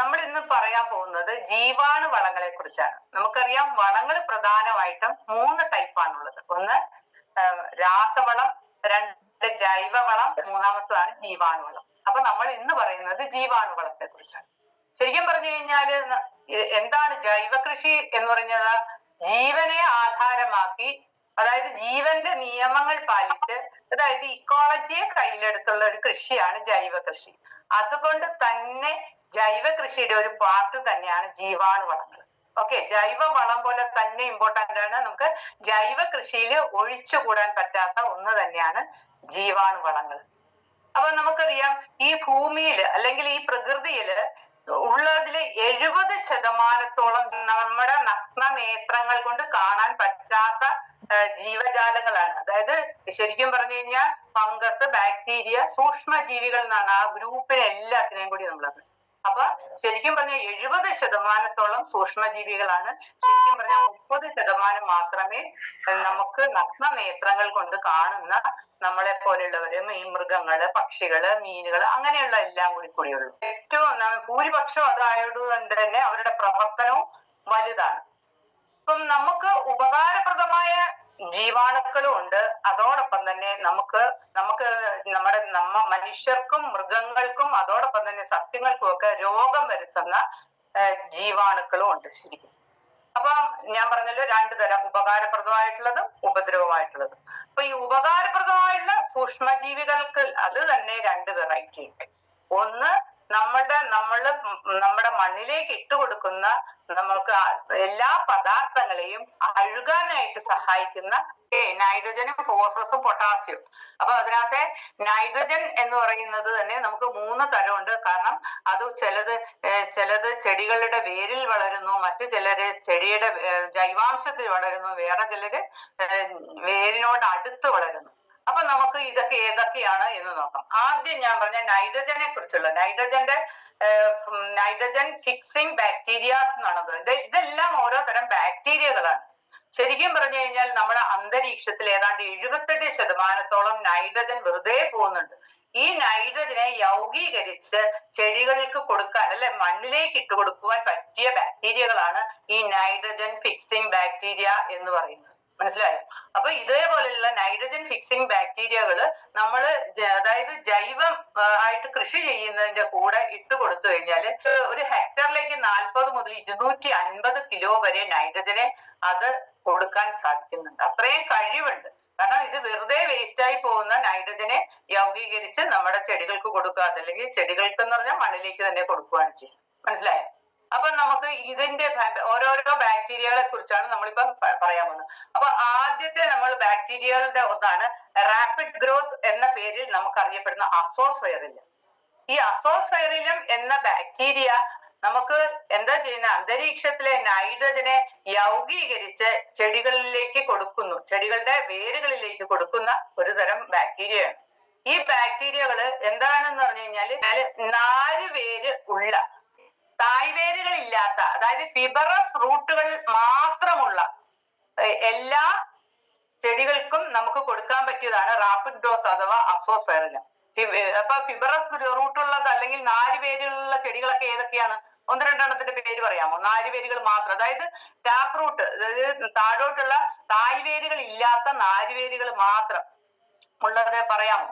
നമ്മൾ ഇന്ന് പറയാൻ പോകുന്നത് ജീവാണു വളങ്ങളെ കുറിച്ചാണ്. നമുക്കറിയാം വളങ്ങൾ പ്രധാനമായിട്ടും മൂന്ന് ടൈപ്പാണുള്ളത് ഒന്ന് രാസവളം രണ്ട് ജൈവവളം മൂന്നാമത്തതാണ് ജീവാണുവളം. അപ്പൊ നമ്മൾ ഇന്ന് പറയുന്നത് ജീവാണുവളത്തെ കുറിച്ചാണ്. ശരിക്കും പറഞ്ഞു കഴിഞ്ഞാൽ എന്താണ് ജൈവ കൃഷി എന്ന് പറഞ്ഞത് ജീവനെ ആധാരമാക്കി അതായത് ജീവന്റെ നിയമങ്ങൾ പാലിച്ച് അതായത് ഇക്കോളജിയെ കയ്യിലെടുത്തുള്ള ഒരു കൃഷിയാണ് ജൈവ കൃഷി അതുകൊണ്ട് തന്നെ ജൈവ കൃഷിയുടെ ഒരു പാർട്ട് തന്നെയാണ് ജീവാണുവളങ്ങൾ ഓക്കെ ജൈവ വളം പോലെ തന്നെ ഇമ്പോർട്ടന്റ് ആണ്. നമുക്ക് ജൈവ കൃഷിയിൽ ഒഴിച്ചുകൂടാൻ പറ്റാത്ത ഒന്ന് തന്നെയാണ് ജീവാണുവളങ്ങൾ അപ്പൊ നമുക്കറിയാം ഈ ഭൂമിയിൽ അല്ലെങ്കിൽ ഈ പ്രകൃതിയിൽ ഉള്ളതിൽ എഴുപത് ശതമാനത്തോളം നമ്മുടെ നഗ്ന നേത്രങ്ങൾ കൊണ്ട് കാണാൻ പറ്റാത്ത ജീവജാലങ്ങളാണ്. അതായത് ശരിക്കും പറഞ്ഞു കഴിഞ്ഞാൽ ഫംഗസ് ബാക്ടീരിയ സൂക്ഷ്മ ജീവികൾ എന്നാണ് ആ ഗ്രൂപ്പിനെ എല്ലാത്തിനെയും കൂടി നമ്മളത് അപ്പൊ ശരിക്കും പറഞ്ഞാൽ എഴുപത് ശതമാനത്തോളം സൂക്ഷ്മജീവികളാണ്. ശരിക്കും പറഞ്ഞാൽ മുപ്പത് ശതമാനം മാത്രമേ നമുക്ക് നഗ്ന നേത്രങ്ങൾ കൊണ്ട് കാണുന്ന നമ്മളെ പോലെയുള്ളവര് ഈ മൃഗങ്ങൾ പക്ഷികൾ മീനുകൾ അങ്ങനെയുള്ള എല്ലാം കൂടി കൂടിയുള്ളൂ. ഏറ്റവും ഭൂരിപക്ഷം അതായതുകൊണ്ട് തന്നെ അവരുടെ പ്രവർത്തനവും വലുതാണ്. ഇപ്പം നമുക്ക് ഉപകാരപ്രദമായ ജീവാണുക്കളും ഉണ്ട്. അതോടൊപ്പം തന്നെ നമുക്ക് നമുക്ക് നമ്മുടെ നമ്മ മനുഷ്യർക്കും മൃഗങ്ങൾക്കും അതോടൊപ്പം തന്നെ സസ്യങ്ങൾക്കും ഒക്കെ രോഗം വരുത്തുന്ന ജീവാണുക്കളും ഉണ്ട് ശരിക്കും. അപ്പം ഞാൻ പറഞ്ഞല്ലോ രണ്ടു തരം ഉപകാരപ്രദമായിട്ടുള്ളതും ഉപദ്രവമായിട്ടുള്ളതും. അപ്പൊ ഈ ഉപകാരപ്രദമായിട്ടുള്ള സൂക്ഷ്മജീവികൾക്ക് അത് തന്നെ രണ്ട് വെറൈറ്റി ഉണ്ട്. ഒന്ന് നമ്മുടെ നമ്മൾ നമ്മുടെ മണ്ണിലേക്ക് ഇട്ടുകൊടുക്കുന്ന നമുക്ക് എല്ലാ പദാർത്ഥങ്ങളെയും അഴുകാനായിട്ട് സഹായിക്കുന്ന നൈട്രജനും ഫോസ്ഫറസും പൊട്ടാസ്യവും അപ്പൊ അതിനകത്തെ നൈട്രജൻ എന്ന് പറയുന്നത് തന്നെ നമുക്ക് മൂന്ന് തരമുണ്ട്. കാരണം അത് ചിലത് ചിലത് ചെടികളുടെ വേരിൽ വളരുന്നു മറ്റു ചിലര് ചെടിയുടെ ജൈവാംശത്തിൽ വളരുന്നു വേറെ ചിലര് വേരിനോട് അടുത്ത് വളരുന്നു. അപ്പൊ നമുക്ക് ഇതൊക്കെ ഏതൊക്കെയാണ് എന്ന് നോക്കാം. ആദ്യം ഞാൻ പറഞ്ഞ നൈട്രജനെ കുറിച്ചുള്ള നൈട്രജന്റെ നൈട്രജൻ ഫിക്സിംഗ് ബാക്ടീരിയാസ് എന്നാണ് ഇത് ഇതെല്ലാം ഓരോ തരം ബാക്ടീരിയകളാണ് ശരിക്കും പറഞ്ഞു കഴിഞ്ഞാൽ നമ്മുടെ അന്തരീക്ഷത്തിൽ ഏതാണ്ട് എഴുപത്തെട്ട് ശതമാനത്തോളം നൈട്രജൻ വെറുതെ പോകുന്നുണ്ട്. ഈ നൈട്രജനെ യൗഗീകരിച്ച് ചെടികൾക്ക് കൊടുക്കാൻ അല്ലെ മണ്ണിലേക്ക് ഇട്ട് കൊടുക്കുവാൻ പറ്റിയ ബാക്ടീരിയകളാണ് ഈ നൈട്രജൻ ഫിക്സിംഗ് ബാക്ടീരിയ എന്ന് പറയുന്നത്. മനസ്സിലായോ? അപ്പൊ ഇതേപോലെയുള്ള നൈട്രജൻ ഫിക്സിംഗ് ബാക്ടീരിയകൾ നമ്മൾ അതായത് ജൈവം ആയിട്ട് കൃഷി ചെയ്യുന്നതിന്റെ കൂടെ ഇട്ട് കൊടുത്തു കഴിഞ്ഞാൽ ഒരു ഹെക്ടറിലേക്ക് നാൽപ്പത് മുതൽ ഇരുന്നൂറ്റി അൻപത് കിലോ വരെ നൈട്രജനെ അത് കൊടുക്കാൻ സാധിക്കുന്നുണ്ട്. അത്രയും കഴിവുണ്ട്. കാരണം ഇത് വെറുതെ വേസ്റ്റ് ആയി പോകുന്ന നൈട്രജനെ യൗഗീകരിച്ച് നമ്മുടെ ചെടികൾക്ക് കൊടുക്കുക അതല്ലെങ്കിൽ ചെടികൾക്ക് എന്ന് പറഞ്ഞാൽ മണ്ണിലേക്ക് തന്നെ കൊടുക്കുകയാണ് ചെയ്യും മനസ്സിലായോ? അപ്പൊ നമുക്ക് ഇതിന്റെ ഓരോരോ ബാക്ടീരിയകളെ കുറിച്ചാണ് നമ്മളിപ്പം പറയാൻ പോകുന്നത്. അപ്പൊ ആദ്യത്തെ നമ്മൾ ബാക്ടീരിയകളുടെ ഒന്നാണ് റാപ്പിഡ് ഗ്രോത്ത് എന്ന പേരിൽ നമുക്ക് അറിയപ്പെടുന്ന അസോഫെയറിലം ഈ അസോഫെയറിലം എന്ന ബാക്ടീരിയ നമുക്ക് എന്താ ചെയ്യുന്ന അന്തരീക്ഷത്തിലെ നൈട്രജനെ യൗഗീകരിച്ച് ചെടികളിലേക്ക് കൊടുക്കുന്നു. ചെടികളുടെ വേരുകളിലേക്ക് കൊടുക്കുന്ന ഒരു തരം ബാക്ടീരിയയാണ് ഈ ബാക്ടീരിയകൾ എന്താണെന്ന് പറഞ്ഞു കഴിഞ്ഞാൽ നാല് വേര് ഉള്ള തായ്വേരുകൾ ഇല്ലാത്ത അതായത് ഫിബറസ് റൂട്ടുകൾ മാത്രമുള്ള എല്ലാ ചെടികൾക്കും നമുക്ക് കൊടുക്കാൻ പറ്റിയതാണ് റാപ്പിഡ് ഗ്രോത്ത് അഥവാ അസോഫെറിന് അപ്പൊ ഫിബറസ് റൂട്ടുള്ളത് അല്ലെങ്കിൽ നാല് വേരുകളുള്ള ചെടികളൊക്കെ ഏതൊക്കെയാണ്? ഒന്ന് രണ്ടെണ്ണത്തിന്റെ പേര് പറയാമോ? നാല് വേരുകൾ മാത്രം. അതായത് ടാപ്പ് റൂട്ട് അതായത് താഴോട്ടുള്ള തായ്വേരുകൾ ഇല്ലാത്ത നാല് വേരുകൾ മാത്രം ഉള്ളത് പറയാമോ?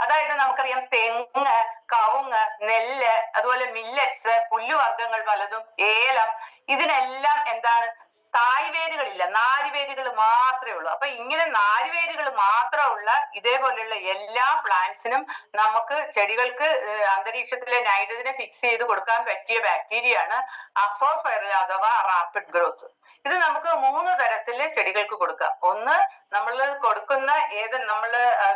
അതായത് നമുക്കറിയാം തെങ്ങ് കവുങ്ങ് നെല്ല് അതുപോലെ മില്ലറ്റ്സ് പുല്ലുവർഗങ്ങൾ പലതും ഏലം ഇതിനെല്ലാം എന്താണ്? തായ്വേരുകളില്ല നാരുവേരുകൾ മാത്രമേ ഉള്ളൂ. അപ്പൊ ഇങ്ങനെ നാരുവേരുകൾ മാത്രമുള്ള ഇതേപോലെയുള്ള എല്ലാ പ്ലാന്റ്സിനും നമുക്ക് ചെടികൾക്ക് അന്തരീക്ഷത്തിലെ നൈട്രജനെ ഫിക്സ് ചെയ്ത് കൊടുക്കാൻ പറ്റിയ ബാക്ടീരിയയാണ് അഫോഫയർ അഥവാ റാപ്പിഡ് ഗ്രോത്ത് ഇത് നമുക്ക് മൂന്ന് തരത്തിൽ ചെടികൾക്ക് കൊടുക്കാം. ഒന്ന് നമ്മൾ കൊടുക്കുന്ന ഏത് നമ്മൾ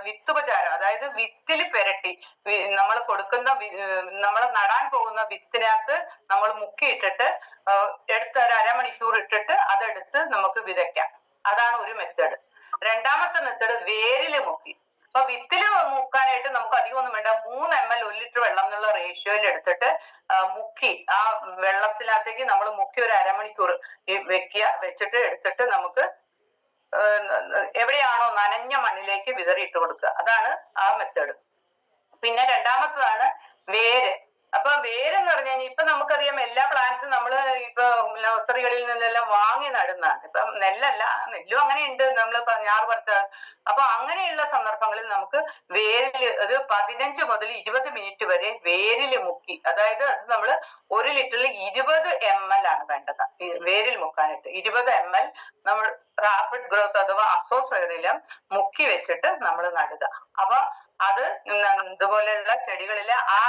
വിത്തുപചാരം അതായത് വിത്തിൽ പെരട്ടി നമ്മൾ കൊടുക്കുന്ന നമ്മൾ നടാൻ പോകുന്ന വിത്തിനകത്ത് നമ്മൾ മുക്കിയിട്ടിട്ട് എടുത്ത് ഒരു അരമണിക്കൂർ ഇട്ടിട്ട് അതെടുത്ത് നമുക്ക് വിതയ്ക്കാം. അതാണ് ഒരു മെത്തേഡ്. രണ്ടാമത്തെ മെത്തേഡ് വേരിൽ മുക്കി. അപ്പൊ വിത്തിൽ മുക്കാനായിട്ട് നമുക്ക് അധികം ഒന്നും വേണ്ട. മൂന്ന് എം എൽ ഒരു ലിറ്റർ വെള്ളം എന്നുള്ള റേഷ്യോയിൽ എടുത്തിട്ട് മുക്കി ആ വെള്ളത്തിനകത്തേക്ക് നമ്മൾ മുക്കി ഒരു അരമണിക്കൂർ വെക്കുക വെച്ചിട്ട് എടുത്തിട്ട് നമുക്ക് എവിടെയാണോ നനഞ്ഞ മണ്ണിലേക്ക് വിതറിയിട്ട് കൊടുക്കുക. അതാണ് ആ മെത്തേഡ് പിന്നെ രണ്ടാമത്തതാണ് വേര്. അപ്പൊ വേരെന്ന് പറഞ്ഞു കഴിഞ്ഞാൽ ഇപ്പൊ നമുക്കറിയാം എല്ലാ പ്ലാന്റ്സും നമ്മൾ ഇപ്പൊ നഴ്സറികളിൽ നിന്നെല്ലാം വാങ്ങി നടുന്നതാണ്. ഇപ്പൊ നെല്ലല്ല നെല്ലും അങ്ങനെ ഉണ്ട് നമ്മൾ ഞാറ് പറിച്ച അപ്പൊ അങ്ങനെയുള്ള സന്ദർഭങ്ങളിൽ നമുക്ക് വേരിൽ ഒരു പതിനഞ്ച് മുതൽ ഇരുപത് മിനിറ്റ് വരെ വേരിൽ മുക്കി. അതായത് അത് നമ്മൾ ഒരു ലിറ്ററിൽ ഇരുപത് എം എൽ ആണ് വേണ്ടത്. വേരിൽ മുക്കാനായിട്ട്. ഇരുപത് എം എൽ നമ്മൾ റാപ്പിഡ് ഗ്രോത്ത് അഥവാ അസോസ്ഫെയറിലും മുക്കി വെച്ചിട്ട് നമ്മൾ നടുക. അപ്പൊ അത് ഇതുപോലെയുള്ള ചെടികളിലെ ആ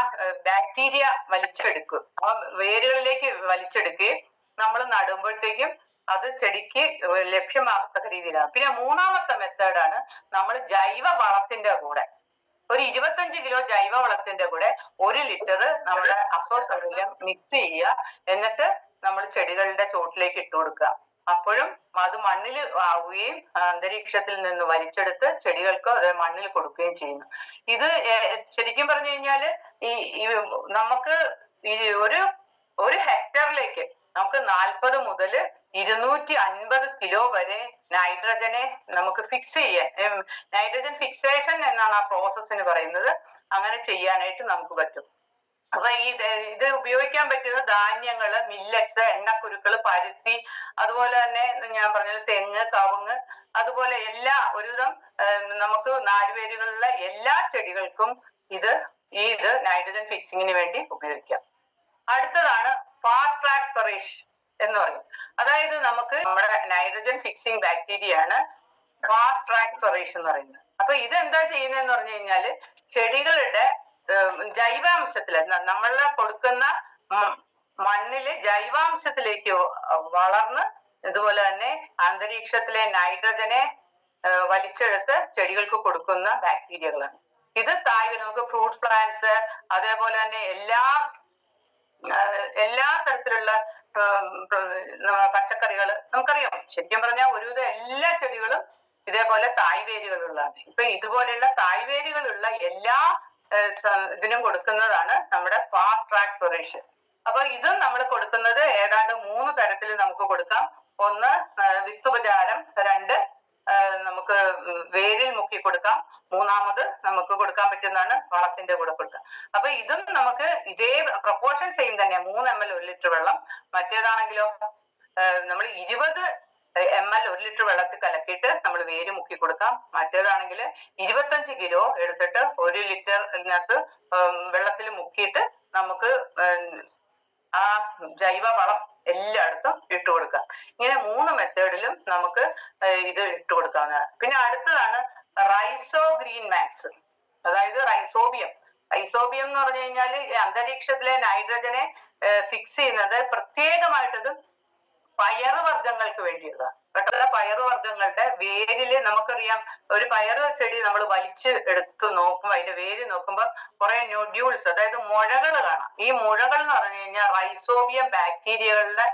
ബാക്ടീരിയ വലിച്ചെടുക്കും. ആ വേരുകളിലേക്ക് വലിച്ചെടുക്കുകയും നമ്മൾ നടുമ്പോഴത്തേക്കും അത് ചെടിക്ക് ലഭ്യമാകത്തക്ക രീതിയിലാണ്. പിന്നെ മൂന്നാമത്തെ മെത്തേഡാണ് നമ്മൾ ജൈവ വളത്തിന്റെ കൂടെ. ഒരു ഇരുപത്തഞ്ച് കിലോ ജൈവ വളത്തിന്റെ കൂടെ ഒരു ലിറ്റർ നമ്മുടെ അസോസറിലും മിക്സ് ചെയ്യുക. എന്നിട്ട് നമ്മൾ ചെടികളുടെ ചോട്ടിലേക്ക് ഇട്ട് കൊടുക്കുക. അപ്പോഴും അത് മണ്ണിൽ ആവുകയും അന്തരീക്ഷത്തിൽ നിന്ന് വലിച്ചെടുത്ത് ചെടികൾക്ക് മണ്ണിൽ കൊടുക്കുകയും ചെയ്യുന്നു. ഇത് ശരിക്കും പറഞ്ഞു കഴിഞ്ഞാൽ ഈ നമുക്ക് ഈ ഒരു ഒരു ഹെക്ടറിലേക്ക് നമുക്ക് നാൽപ്പത് മുതൽ ഇരുന്നൂറ്റി അൻപത് കിലോ വരെ നൈട്രജനെ നമുക്ക് ഫിക്സ് ചെയ്യാൻ നൈട്രജൻ ഫിക്സേഷൻ എന്നാണ് ആ പ്രോസസ്സിന് പറയുന്നത്. അങ്ങനെ ചെയ്യാനായിട്ട് നമുക്ക് പറ്റും. അപ്പൊ ഈ ഇത് ഉപയോഗിക്കാൻ പറ്റുന്ന ധാന്യങ്ങൾ മില്ലറ്റ്സ് എണ്ണക്കുരുക്കൾ പരുത്തി അതുപോലെ തന്നെ ഞാൻ പറഞ്ഞത് തെങ്ങ് കവുങ്ങ് അതുപോലെ എല്ലാ ഒരുവിധം നമുക്ക് നാലുപേരുകളുള്ള എല്ലാ ചെടികൾക്കും ഇത് ഈ ഇത് നൈട്രജൻ ഫിക്സിങ്ങിന് വേണ്ടി ഉപയോഗിക്കാം. അടുത്തതാണ് ഫാസ്റ്റ് ട്രാക്ക് ഫെറേഷ് എന്ന് പറയും. അതായത് നമുക്ക് നമ്മുടെ നൈട്രജൻ ഫിക്സിംഗ് ബാക്ടീരിയ ആണ് ഫാസ്റ്റ് ട്രാക്ക് ഫെറേഷ് എന്ന് പറയുന്നത്. അപ്പൊ ഇത് എന്താ ചെയ്യുന്നതെന്ന് പറഞ്ഞു കഴിഞ്ഞാൽ ചെടികളുടെ ജൈവാംശത്തിൽ നമ്മൾ കൊടുക്കുന്ന മണ്ണിൽ ജൈവാംശത്തിലേക്ക് വളർന്ന് ഇതുപോലെ തന്നെ അന്തരീക്ഷത്തിലെ നൈട്രജനെ വലിച്ചെടുത്ത് ചെടികൾക്ക് കൊടുക്കുന്ന ബാക്ടീരിയകളാണ്. ഇത് തായ് നമുക്ക് ഫ്രൂട്ട് പ്ലാന്റ്സ് അതേപോലെ തന്നെ എല്ലാ എല്ലാ തരത്തിലുള്ള പച്ചക്കറികൾ നമുക്കറിയാം. ശരിക്കും പറഞ്ഞാൽ ഒരുവിധം എല്ലാ ചെടികളും ഇതേപോലെ തായ്വേരുകളുള്ളതാണ് ഇപ്പൊ ഇതുപോലെയുള്ള തായ്വേരുകളുള്ള എല്ലാ ഇതിനും കൊടുക്കുന്നതാണ് നമ്മുടെ ഫാസ്റ്റ് ട്രാക്ക് സൊല്യൂഷൻ അപ്പൊ ഇതും നമ്മൾ കൊടുക്കുന്നത് ഏതാണ്ട് മൂന്ന് തരത്തിൽ നമുക്ക് കൊടുക്കാം. ഒന്ന് വിത്തുപചാരം രണ്ട് നമുക്ക് വേരിൽ മുക്കി കൊടുക്കാം. മൂന്നാമത് നമുക്ക് കൊടുക്കാൻ പറ്റുന്നതാണ് വളത്തിന്റെ കൂടെ കൊടുക്കുക അപ്പൊ ഇതും നമുക്ക് ഇതേ പ്രപ്പോർഷൻ സെയിം തന്നെ മൂന്ന് എം എൽ ഒരു ലിറ്റർ വെള്ളം. മറ്റേതാണെങ്കിലോ നമ്മൾ ഇരുപത് എം എൽ ഒരു ലിറ്റർ വെള്ളത്തിൽ കലക്കിയിട്ട് നമ്മൾ വേര് മുക്കി കൊടുക്കാം. മറ്റേതാണെങ്കിൽ ഇരുപത്തഞ്ച് കിലോ എടുത്തിട്ട് ഒരു ലിറ്ററിനകത്ത് വെള്ളത്തിൽ മുക്കിയിട്ട് നമുക്ക് ആ ജൈവ വളം എല്ലായിടത്തും ഇട്ട് കൊടുക്കാം. ഇങ്ങനെ മൂന്ന് മെത്തേഡിലും നമുക്ക് ഇത് ഇട്ട് കൊടുക്കാവുന്നതാണ്. പിന്നെ അടുത്തതാണ് റൈസോ ഗ്രീൻ മാക്സ് അതായത് റൈസോബിയം. റൈസോബിയം എന്ന് പറഞ്ഞു കഴിഞ്ഞാൽ അന്തരീക്ഷത്തിലെ നൈട്രജനെ ഫിക്സ് ചെയ്യുന്നത് പ്രത്യേകമായിട്ടത് പയറ് വർഗങ്ങൾക്ക് വേണ്ടിയുള്ളതാണ് കേട്ടോ പയറ് വർഗങ്ങളുടെ വേരിൽ നമുക്കറിയാം ഒരു പയറ് ചെടി നമ്മൾ വലിച്ച് എടുത്ത് നോക്കുമ്പോൾ അതിന്റെ വേര് നോക്കുമ്പോൾ കുറെ ന്യൂഡ്യൂൾസ് അതായത് മുഴകൾ കാണാം. ഈ മുഴകൾ എന്ന് പറഞ്ഞു കഴിഞ്ഞാൽ റൈസോബിയം ബാക്ടീരിയകളുടെ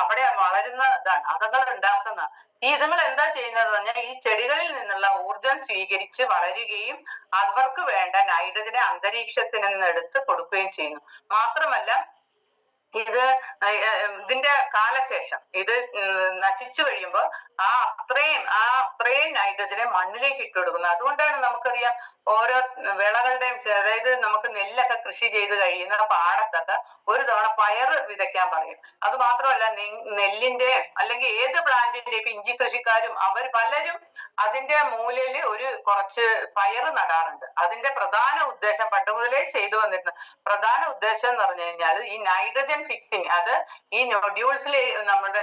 അവിടെ വളരുന്ന ഇതാണ്. അതങ്ങൾ ഉണ്ടാക്കുന്ന. ഈ ഇതുങ്ങൾ എന്താ ചെയ്യുന്നത് പറഞ്ഞാൽ ഈ ചെടികളിൽ നിന്നുള്ള ഊർജം സ്വീകരിച്ച് വളരുകയും അവർക്ക് വേണ്ട നൈട്രജനെ അന്തരീക്ഷത്തിൽ നിന്ന് എടുത്ത് കൊടുക്കുകയും ചെയ്യുന്നു. മാത്രമല്ല ഇത് ഇതിന്റെ കാലശേഷം ഇത് നശിച്ചു കഴിയുമ്പോൾ ആ അത്രയും ആ അത്രയും നൈട്രജനെ മണ്ണിലേക്ക് ഇട്ടു കൊടുക്കുന്നു അതുകൊണ്ടാണ് നമുക്കറിയാം ഓരോ വിളകളുടെയും അതായത് നമുക്ക് നെല്ലൊക്കെ കൃഷി ചെയ്ത് കഴിയുന്ന പാടത്തൊക്കെ ഒരു തവണ പയറ് വിതയ്ക്കാൻ പറയും. അത് മാത്രമല്ല നെല്ലിന്റെ അല്ലെങ്കിൽ ഏത് പ്ലാന്റിന്റെ ഇപ്പൊ ഇഞ്ചി കൃഷിക്കാരും അവർ പലരും അതിന്റെ മൂലയിൽ ഒരു കുറച്ച് പയറ് നടാറുണ്ട്. അതിന്റെ പ്രധാന ഉദ്ദേശം പണ്ട് മുതലേ ചെയ്തു വന്നിരുന്ന പ്രധാന ഉദ്ദേശം എന്ന് പറഞ്ഞു കഴിഞ്ഞാൽ ഈ നൈട്രജൻ ഫിക്സിങ് അത് ഈ നൊഡ്യൂൾസിൽ നമ്മുടെ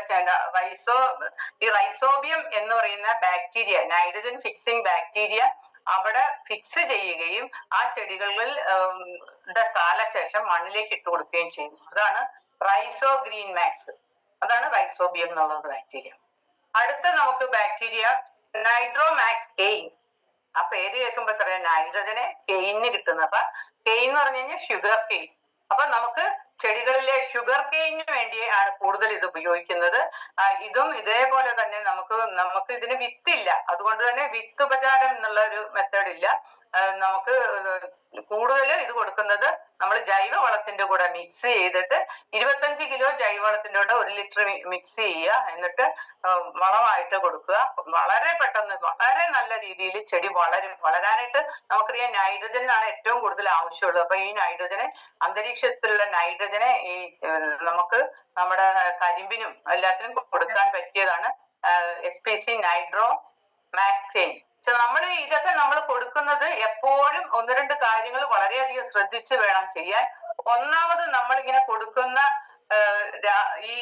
റൈസോ ഈ റൈസോബിയം എന്ന് പറയുന്ന ബാക്ടീരിയ നൈട്രജൻ ഫിക്സിങ് ബാക്ടീരിയ അവിടെ ഫിക്സ് ചെയ്യുകയും ആ ചെടികളിൽ കാലശേഷം മണ്ണിലേക്ക് ഇട്ട് കൊടുക്കുകയും ചെയ്യുന്നു. അതാണ് റൈസോ ഗ്രീൻ മാക്സ് അതാണ് റൈസോബിയം എന്നുള്ളത് ബാക്ടീരിയ അടുത്ത നമുക്ക് ബാക്ടീരിയ നൈട്രോമാക്സ് കെയിൻ ആ പേര് കേൾക്കുമ്പോ പറയാം നൈട്രജനെ കെയിന് കിട്ടുന്നത് അപ്പൊ കെയിൻ എന്ന് പറഞ്ഞു കഴിഞ്ഞാൽ ഷുഗർ കെയിൻ അപ്പൊ നമുക്ക് ചെടികളിലെ ഷുഗർ കെയിന് ആണ് കൂടുതൽ ഇത് ഉപയോഗിക്കുന്നത്. ഇതും ഇതേപോലെ തന്നെ നമുക്ക് നമുക്ക് ഇതിന് വിത്തില്ല. അതുകൊണ്ട് തന്നെ വിത്ത് ഉപചാരം എന്നുള്ള ഒരു മെത്തേഡ് ഇല്ല. നമുക്ക് കൂടുതൽ ഇത് കൊടുക്കുന്നത് നമ്മൾ ജൈവവളത്തിന്റെ കൂടെ മിക്സ് ചെയ്തിട്ട് ഇരുപത്തഞ്ച് കിലോ ജൈവവളത്തിന്റെ കൂടെ ഒരു ലിറ്റർ മിക്സ് ചെയ്യുക. എന്നിട്ട് വളമായിട്ട് കൊടുക്കുക. വളരെ പെട്ടെന്ന് വളരെ നല്ല രീതിയിൽ ചെടി വളരും. വളരാനായിട്ട് നമുക്കറിയാം നൈട്രജനാണ് ഏറ്റവും കൂടുതൽ ആവശ്യമുള്ളത്. അപ്പൊ ഈ നൈട്രജനെ അന്തരീക്ഷത്തിലുള്ള നൈട്രജനെ ഈ നമുക്ക് നമ്മുടെ കരിമ്പിനും എല്ലാത്തിനും കൊടുക്കാൻ പറ്റിയതാണ് എസ് പി സി നൈട്രോ മാക്സെയിൻ നമ്മൾ ഇതൊക്കെ നമ്മൾ കൊടുക്കുന്നത് എപ്പോഴും ഒന്ന് രണ്ട് കാര്യങ്ങൾ വളരെയധികം ശ്രദ്ധിച്ച് വേണം ചെയ്യാൻ. ഒന്നാമത് നമ്മൾ ഇങ്ങനെ കൊടുക്കുന്ന ഈ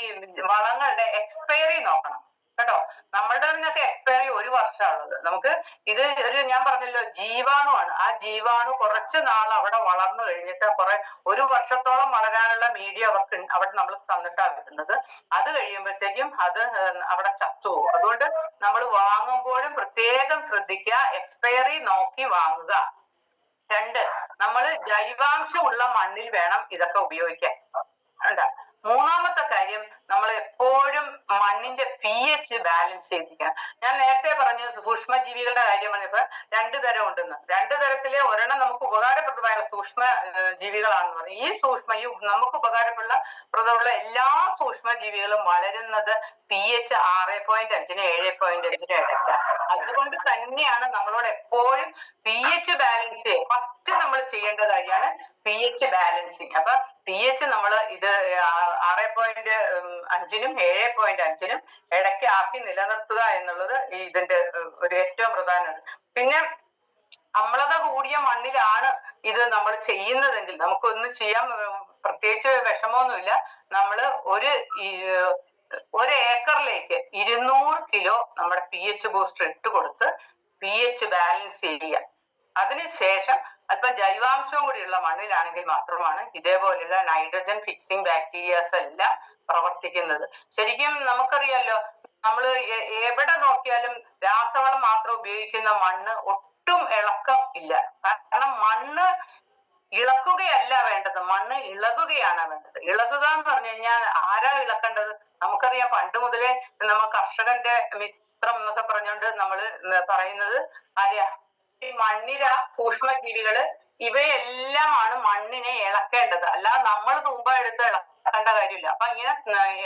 വളങ്ങളുടെ എക്സ്പയറി നോക്കണം. കേട്ടോ? നമ്മളുടെ നിന്നൊക്കെ എക്സ്പയറി ഒരു വർഷമാണുള്ളത്. നമുക്ക് ഇത് ഒരു ഞാൻ പറഞ്ഞല്ലോ ജീവാണുവാണ്. ആ ജീവാണു കുറച്ച് നാൾ അവിടെ വളർന്നു കഴിഞ്ഞിട്ട് കുറെ ഒരു വർഷത്തോളം വളരാനുള്ള മീഡിയ അവർക്ക് അവിടെ നമ്മൾ തന്നിട്ടാണ് കിട്ടുന്നത്. അത് കഴിയുമ്പോഴത്തേക്കും അത് അവിടെ ചത്തുപോകും. അതുകൊണ്ട് നമ്മൾ വാങ്ങുമ്പോഴും പ്രത്യേകം ശ്രദ്ധിക്കുക എക്സ്പയറി നോക്കി വാങ്ങുക. രണ്ട് നമ്മൾ ജൈവാംശമുള്ള മണ്ണിൽ വേണം ഇതൊക്കെ ഉപയോഗിക്കാൻ. കണ്ടാ? മൂന്നാമത്തെ കാര്യം നമ്മൾ എപ്പോഴും മണ്ണിന്റെ പി എച്ച് ബാലൻസ് ചെയ്തിരിക്കണം. ഞാൻ നേരത്തെ പറഞ്ഞു സൂക്ഷ്മജീവികളുടെ കാര്യം പറഞ്ഞപ്പോ രണ്ടു തരം ഉണ്ടെന്ന്. രണ്ടു തരത്തിലെ ഒരെണ്ണം നമുക്ക് ഉപകാരപ്രദമായ സൂക്ഷ്മ ജീവികളാണെന്ന് പറഞ്ഞു. ഈ സൂക്ഷ്മ ഈ നമുക്ക് ഉപകാരപ്പെടുന്ന പ്രദമുള്ള എല്ലാ സൂക്ഷ്മജീവികളും വളരുന്നത് പി എച്ച് ആറ് പോയിന്റ് അഞ്ചിന് ഏഴ് പോയിന്റ് അഞ്ചിന് ഇടയ്ക്കാണ് അതുകൊണ്ട് തന്നെയാണ് നമ്മളോട് എപ്പോഴും പി എച്ച് ബാലൻസ് ഫസ്റ്റ് നമ്മൾ ചെയ്യേണ്ട കാര്യമാണ് പി എച്ച് ബാലൻസിങ് അപ്പൊ പി എച്ച് നമ്മൾ ഇത് ആറ് പോയിന്റ് അഞ്ചിനും ഏഴ് പോയിന്റ് അഞ്ചിനും ഇടയ്ക്ക് ആക്കി നിലനിർത്തുക എന്നുള്ളത് ഇതിന്റെ ഒരു ഏറ്റവും പ്രധാനമാണ്. പിന്നെ അമ്ലത കൂടിയ മണ്ണിലാണ് ഇത് നമ്മൾ ചെയ്യുന്നതെങ്കിൽ നമുക്കൊന്നും ചെയ്യാൻ പ്രത്യേകിച്ച് വിഷമമൊന്നുമില്ല. നമ്മൾ ഒരു ഒരു ഏക്കറിലേക്ക് ഇരുന്നൂറ് കിലോ നമ്മുടെ പി എച്ച് ബൂസ്റ്റർ ഇട്ട് കൊടുത്ത് പി എച്ച് ബാലൻസ് ചെയ്യുക. അതിനുശേഷം അല്പം ജൈവാംശം കൂടിയുള്ള മണ്ണിലാണെങ്കിൽ മാത്രമാണ് ഇതേപോലെയുള്ള നൈട്രജൻ ഫിക്സിംഗ് ബാക്ടീരിയാസ് എല്ലാം പ്രവർത്തിക്കുന്നത്. ശരിക്കും നമുക്കറിയാലോ നമ്മൾ എവിടെ നോക്കിയാലും രാസവളം മാത്രം ഉപയോഗിക്കുന്ന മണ്ണ് ഒട്ടും ഇളക്കം ഇല്ല. കാരണം മണ്ണ് ഇളക്കുകയല്ല വേണ്ടത് മണ്ണ് ഇളകുകയാണ് വേണ്ടത്. ഇളകുക എന്ന് പറഞ്ഞു കഴിഞ്ഞാൽ ആരാ ഇളക്കേണ്ടത്? നമുക്കറിയാം പണ്ട് മുതലേ നമ്മൾ കർഷകന്റെ മിത്രം എന്നൊക്കെ പറഞ്ഞുകൊണ്ട് നമ്മൾ പറയുന്നത് ആര്യാ ഈ മണ്ണിര സൂക്ഷ്മജീവികൾ ഇവയെല്ലാമാണ് മണ്ണിനെ ഇളക്കേണ്ടത്. അല്ലാതെ നമ്മൾ തൂമ്പ എടുത്ത് ഇളക്കേണ്ട കാര്യമില്ല. അപ്പൊ ഇങ്ങനെ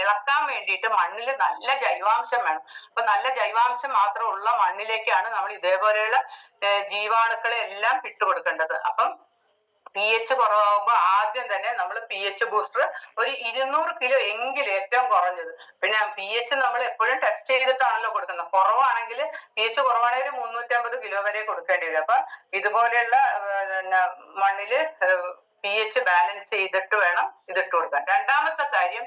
ഇളക്കാൻ വേണ്ടിയിട്ട് മണ്ണിൽ നല്ല ജൈവാംശം വേണം. അപ്പൊ നല്ല ജൈവാംശം മാത്രമുള്ള മണ്ണിലേക്കാണ് നമ്മൾ ഇതേപോലെയുള്ള ജീവാണുക്കളെ എല്ലാം ഇട്ടുകൊടുക്കേണ്ടത്. അപ്പം പി എച്ച് കുറവാകുമ്പോൾ ആദ്യം തന്നെ നമ്മൾ പി എച്ച് ബൂസ്റ്റർ ഒരു ഇരുന്നൂറ് കിലോ എങ്കിലും ഏറ്റവും കുറഞ്ഞത്. പിന്നെ പി എച്ച് നമ്മൾ എപ്പോഴും ടെസ്റ്റ് ചെയ്തിട്ടാണല്ലോ കൊടുക്കുന്നത്. കുറവാണെങ്കിൽ പി എച്ച് കുറവാണെങ്കിൽ മുന്നൂറ്റമ്പത് കിലോ വരെ കൊടുക്കേണ്ടി വരും. അപ്പൊ ഇതുപോലെയുള്ള മണ്ണിൽ പി എച്ച് ബാലൻസ് ചെയ്തിട്ട് വേണം ഇതിട്ട് കൊടുക്കാൻ. രണ്ടാമത്തെ കാര്യം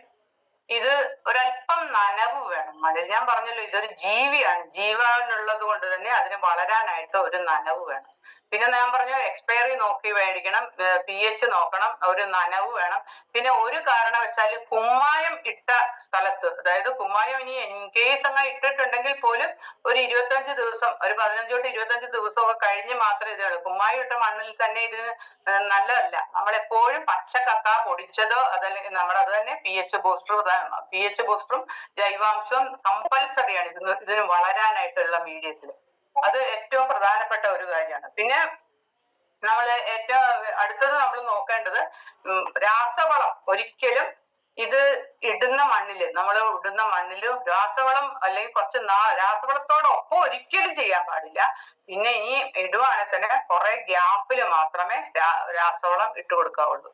ഇത് ഒരല്പം നനവ് വേണം. മണ്ണിൽ ഞാൻ പറഞ്ഞല്ലോ ഇതൊരു ജീവിയാണ്. ജീവാനുള്ളത് കൊണ്ട് തന്നെ അതിന് വളരാനായിട്ട് ഒരു നനവ് വേണം. പിന്നെ ഞാൻ പറഞ്ഞു എക്സ്പയറി നോക്കി മേടിക്കണം പി എച്ച് നോക്കണം ഒരു നനവ് വേണം. പിന്നെ ഒരു കാരണവശാൽ കുമ്മായം ഇട്ട സ്ഥലത്ത് അതായത് കുമ്മായം ഇനി ഇൻ കേസ് അങ്ങ് ഇട്ടിട്ടുണ്ടെങ്കിൽ പോലും ഒരു ഇരുപത്തഞ്ച് ദിവസം ഒരു പതിനഞ്ച് തൊട്ട് ഇരുപത്തഞ്ച് ദിവസമൊക്കെ കഴിഞ്ഞ് മാത്രമേ ഇതുള്ളൂ കുമ്മായം ഇട്ട മണ്ണിൽ തന്നെ ഇത് നല്ലതല്ല. നമ്മൾ എപ്പോഴും പച്ച കക്ക പൊടിച്ചതോ അതല്ലെങ്കിൽ നമ്മുടെ അത് തന്നെ P H booster P H ബൂസ്റ്ററും ജൈവാംശവും കമ്പൽസറിയാണ് ഇതിന് ഇതിന് വളരാനായിട്ടുള്ള മീഡിയത്തിൽ അത് ഏറ്റവും പ്രധാനപ്പെട്ട ഒരു കാര്യമാണ്. പിന്നെ നമ്മൾ ഏറ്റവും അടുത്തത് നമ്മൾ നോക്കേണ്ടത് രാസവളം ഒരിക്കലും ഇത് ഇടുന്ന മണ്ണിൽ നമ്മൾ ഇടുന്ന മണ്ണിൽ രാസവളം അല്ലെങ്കിൽ കുറച്ച് രാസവളത്തോടൊപ്പം ഒരിക്കലും ചെയ്യാൻ പാടില്ല. പിന്നെ ഇനി ഇടുവാണെങ്കിൽ തന്നെ കുറെ ഗ്യാപ്പിൽ മാത്രമേ രാസവളം ഇട്ട് കൊടുക്കാവുള്ളൂ.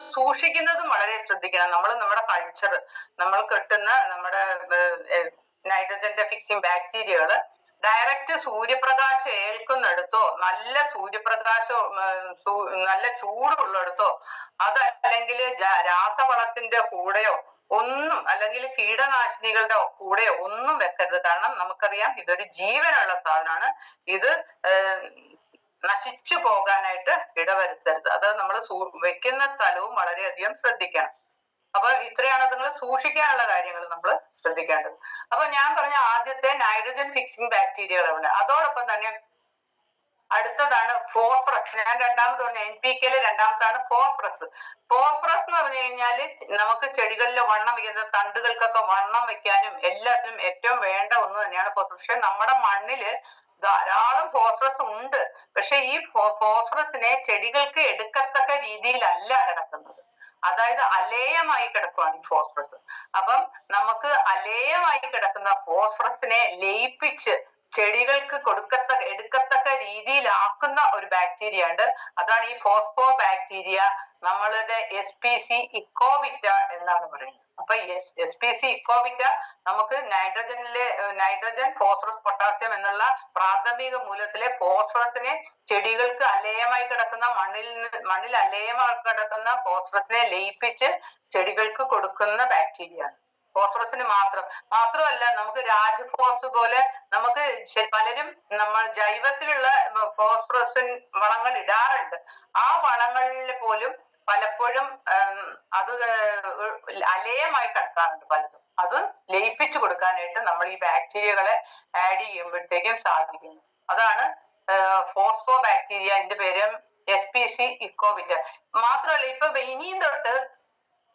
സൂക്ഷിക്കുന്നതും വളരെ ശ്രദ്ധിക്കണം. നമ്മൾ നമ്മുടെ കൾച്ചർ നമ്മൾ കെട്ടുന്ന നമ്മുടെ നൈട്രജന്റെ ഫിക്സിങ് ബാക്ടീരിയകൾ ഡയറക്റ്റ് സൂര്യപ്രകാശം ഏൽക്കുന്നിടത്തോ നല്ല സൂര്യപ്രകാശം നല്ല ചൂടുള്ളിടത്തോ അതല്ലെങ്കിൽ രാസവളത്തിന്റെ കൂടെയോ ഒന്നും അല്ലെങ്കിൽ കീടനാശിനികളുടെ കൂടെയോ ഒന്നും വെക്കരുത്. കാരണം നമുക്കറിയാം ഇതൊരു ജീവനുള്ള സാധനമാണ്. ഇത് നശിച്ചു പോകാനായിട്ട് ഇടവരുത്തരുത്. അത് നമ്മൾ വെക്കുന്ന സ്ഥലവും വളരെയധികം ശ്രദ്ധിക്കണം. അപ്പൊ ഇത്രയാണ് നിങ്ങൾ സൂക്ഷിക്കാനുള്ള കാര്യങ്ങൾ നമ്മൾ ശ്രദ്ധിക്കേണ്ടത്. അപ്പൊ ഞാൻ പറഞ്ഞ ആദ്യത്തെ നൈട്രജൻ ഫിക്സിംഗ് ബാക്ടീരിയകളുണ്ട് അതോടൊപ്പം തന്നെ അടുത്തതാണ് ഫോസ്ഫറസ് ഞാൻ രണ്ടാമത് പറഞ്ഞ എൻ പി കെയിലെ രണ്ടാമത്താണ് ഫോസ്ഫറസ് ഫോസ്ഫറസ് എന്ന് പറഞ്ഞു കഴിഞ്ഞാൽ നമുക്ക് ചെടികളിലെ വണ്ണം വയ്ക്കുന്ന തണ്ടുകൾക്കൊക്കെ വണ്ണം വെക്കാനും എല്ലാത്തിനും ഏറ്റവും വേണ്ട ഒന്ന് തന്നെയാണ് ഫോസ്ഫറസ് പക്ഷെ നമ്മുടെ മണ്ണിൽ ധാരാളം ഫോസ്ഫറസ് ഉണ്ട്. പക്ഷെ ഈ ഫോസ്ഫറസിനെ ചെടികൾക്ക് എടുക്കത്തക്ക രീതിയിലല്ല കിടക്കുന്നത്. അതായത് അലേയമായി കിടക്കുവാണ് ഈ ഫോസ്ഫറസ് അപ്പം നമുക്ക് അലേയമായി കിടക്കുന്ന ഫോസ്ഫറസിനെ ലയിപ്പിച്ച് ചെടികൾക്ക് കൊടുക്കത്തക്ക എടുക്കത്തക്ക രീതിയിലാക്കുന്ന ഒരു ബാക്ടീരിയ ഉണ്ട്. അതാണ് ഈ ഫോസ്ഫോ ബാക്ടീരിയ നമ്മളുടെ എസ് പി സി ഇക്കോവിറ്റ എന്നാണ് പറയുന്നത്. അപ്പൊ എസ് പി സി ഇക്കോവിറ്റ നമുക്ക് നൈട്രജനിലെ നൈട്രജൻ ഫോസ്ഫറസ് പൊട്ടാസ്യം എന്നുള്ള പ്രാഥമിക മൂലത്തിലെ ഫോസ്ഫറസിനെ ചെടികൾക്ക് അലേയമായി കിടക്കുന്ന മണ്ണിൽ മണ്ണിൽ അലേയമായി കിടക്കുന്ന ഫോസ്ഫറസിനെ ലയിപ്പിച്ച് ചെടികൾക്ക് കൊടുക്കുന്ന ബാക്ടീരിയ ആണ്. ഫോസ്ഫറസിന് മാത്രം. മാത്രമല്ല നമുക്ക് രാജഫോസ് പോലെ നമുക്ക് പലരും നമ്മൾ ജൈവത്തിലുള്ള ഫോസ്ഫറസിൻ വളങ്ങൾ ഇടാറുണ്ട്. ആ വളങ്ങളിൽ പോലും പലപ്പോഴും അത് അലേയമായി കിടക്കാറുണ്ട് പലതും. അത് ലയിപ്പിച്ചു കൊടുക്കാനായിട്ട് നമ്മൾ ഈ ബാക്ടീരിയകളെ ആഡ് ചെയ്യുമ്പോഴത്തേക്കും സാധിക്കുന്നു. അതാണ് ഫോസ്ഫോ ബാക്ടീരിയ എന്റെ പേര് എസ് പി സി ഇക്കോവിറ്റ. മാത്രമല്ല ഇപ്പൊ ഇനിയും തൊട്ട്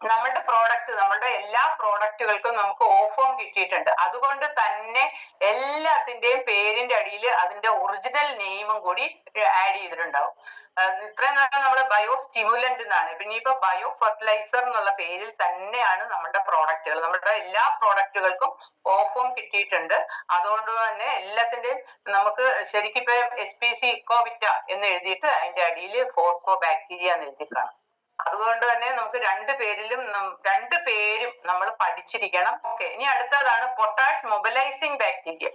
നമ്മളുടെ പ്രോഡക്റ്റ് നമ്മളുടെ എല്ലാ പ്രോഡക്റ്റുകൾക്കും നമുക്ക് ഓഫോം കിട്ടിയിട്ടുണ്ട്. അതുകൊണ്ട് തന്നെ എല്ലാത്തിന്റെയും പേരിന്റെ അടിയിൽ അതിന്റെ ഒറിജിനൽ നെയിമും കൂടി ആഡ് ചെയ്തിട്ടുണ്ടാവും. ഇത്രയും നേരം നമ്മൾ ബയോ സ്റ്റിമുലന്റ് എന്നാണ് പിന്നെ ഇപ്പൊ ബയോ ഫെർട്ടിലൈസർ എന്നുള്ള പേരിൽ തന്നെയാണ് നമ്മുടെ പ്രോഡക്റ്റുകൾ നമ്മുടെ എല്ലാ പ്രോഡക്റ്റുകൾക്കും ഓഫോം കിട്ടിയിട്ടുണ്ട്. അതുകൊണ്ട് തന്നെ എല്ലാത്തിന്റെയും നമുക്ക് ശരിക്കും ഇപ്പൊ എസ് പി സി ഇക്കോവിറ്റ എന്ന് എഴുതിയിട്ട് അതിന്റെ അടിയിൽ ഫോർക്കോ ബാക്ടീരിയ എന്ന് എഴുതി കാണാം അതുകൊണ്ട് തന്നെ നമുക്ക് രണ്ട് പേരിലും രണ്ട് പേരും നമ്മൾ പഠിച്ചിരിക്കണം. ഓക്കെ ഇനി അടുത്തതാണ് പൊട്ടാഷ് മൊബിലൈസിംഗ് ബാക്ടീരിയ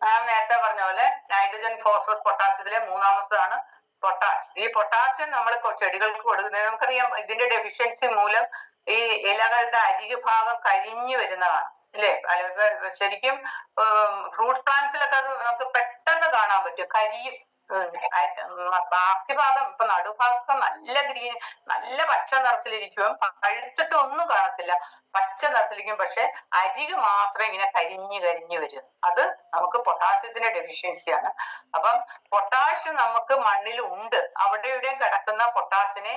ഞാൻ നേരത്തെ പറഞ്ഞ പോലെ നൈട്രജൻ ഫോസ്ഫറസ് പൊട്ടാസ്യത്തിലെ മൂന്നാമത്തതാണ് പൊട്ടാഷ് ഈ പൊട്ടാസ്യം നമ്മൾ ചെടികൾക്ക് കൊടുക്കുന്നത് നമുക്കറിയാം ഇതിന്റെ ഡെഫിഷ്യൻസി മൂലം ഈ ഇലകളുടെ അരികു ഭാഗം കരിഞ്ഞു വരുന്നതാണ് അല്ലേ? ശരിക്കും ഫ്രൂട്ട് പ്ലാന്റ്സിലൊക്കെ അത് നമുക്ക് പെട്ടെന്ന് കാണാൻ പറ്റും. കരിയും ബാക്കി ഭാഗം ഇപ്പൊ നടുഭാഗത്ത് നല്ല ഗ്രീൻ നല്ല പച്ച നിറത്തിലിരിക്കും പഴുത്തിട്ട് ഒന്നും കാണത്തില്ല. പച്ച നിറത്തിലിരിക്കും പക്ഷെ അരികു മാത്രം ഇങ്ങനെ കരിഞ്ഞു കരിഞ്ഞു വരും. അത് നമുക്ക് പൊട്ടാസ്യത്തിന്റെ ഡെഫിഷ്യൻസിയാണ് അപ്പം പൊട്ടാഷ്യം നമുക്ക് മണ്ണിൽ ഉണ്ട്. അവിടെ ഇവിടെ കിടക്കുന്ന പൊട്ടാഷിനെ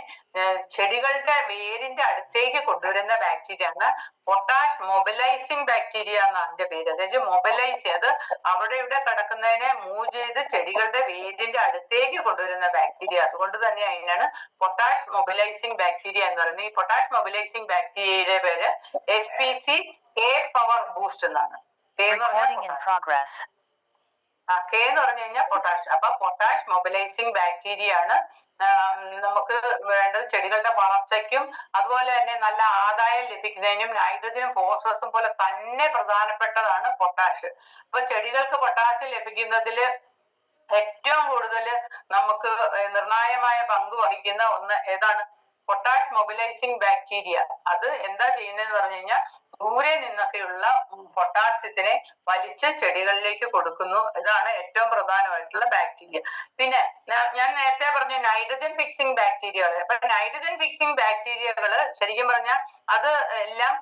ചെടികളുടെ വേരിന്റെ അടുത്തേക്ക് കൊണ്ടുവരുന്ന ബാക്ടീരിയ ആണ് പൊട്ടാഷ് മൊബിലൈസിങ് ബാക്ടീരിയ എന്നാണ് അതിന്റെ പേര്. അതായത് മൊബിലൈസ് അത് അവിടെ ഇവിടെ കിടക്കുന്നതിനെ മൂവ് ചെയ്ത് ചെടികളുടെ വേരിന്റെ അടുത്തേക്ക് കൊണ്ടുവരുന്ന ബാക്ടീരിയ അതുകൊണ്ട് തന്നെ അതിനാണ് പൊട്ടാഷ് മൊബിലൈസിങ് ബാക്ടീരിയ എന്ന് പറയുന്നത്. ഈ പൊട്ടാഷ് മൊബിലൈസിങ് ബാക്ടീരിയയുടെ പേര് S P C K power boost എന്നാണ്. കെ എന്ന് പറഞ്ഞു കഴിഞ്ഞാൽ പൊട്ടാഷ് അപ്പൊ പൊട്ടാഷ് മൊബിലൈസിംഗ് ബാക്ടീരിയ ആണ്. നമുക്ക് വേണ്ടത് ചെടികളുടെ വളർച്ചയ്ക്കും അതുപോലെ തന്നെ നല്ല ആദായം ലഭിക്കുന്നതിനും നൈട്രജനും ഫോസ്ഫറസും പോലെ തന്നെ പ്രധാനപ്പെട്ടതാണ് പൊട്ടാഷ് അപ്പൊ ചെടികൾക്ക് പൊട്ടാഷ് ലഭിക്കുന്നതിൽ ഏറ്റവും കൂടുതൽ നമുക്ക് നിർണായകമായ പങ്ക് വഹിക്കുന്ന ഒന്ന് ഏതാണ്? പൊട്ടാഷ് മൊബിലൈസിങ് ബാക്ടീരിയ അത് എന്താ ചെയ്യുന്നതെന്ന് പറഞ്ഞു കഴിഞ്ഞാൽ ദൂരെ നിന്നൊക്കെയുള്ള പൊട്ടാസ്യത്തിനെ വലിച്ച് ചെടികളിലേക്ക് കൊടുക്കുന്നു. ഇതാണ് ഏറ്റവും പ്രധാനമായിട്ടുള്ള ബാക്ടീരിയ പിന്നെ ഞാൻ നേരത്തെ പറഞ്ഞു നൈട്രജൻ ഫിക്സിംഗ് ബാക്ടീരിയകൾ അപ്പൊ നൈട്രജൻ ഫിക്സിംഗ് ബാക്ടീരിയകൾ ശരിക്കും പറഞ്ഞാൽ അത് എല്ലാം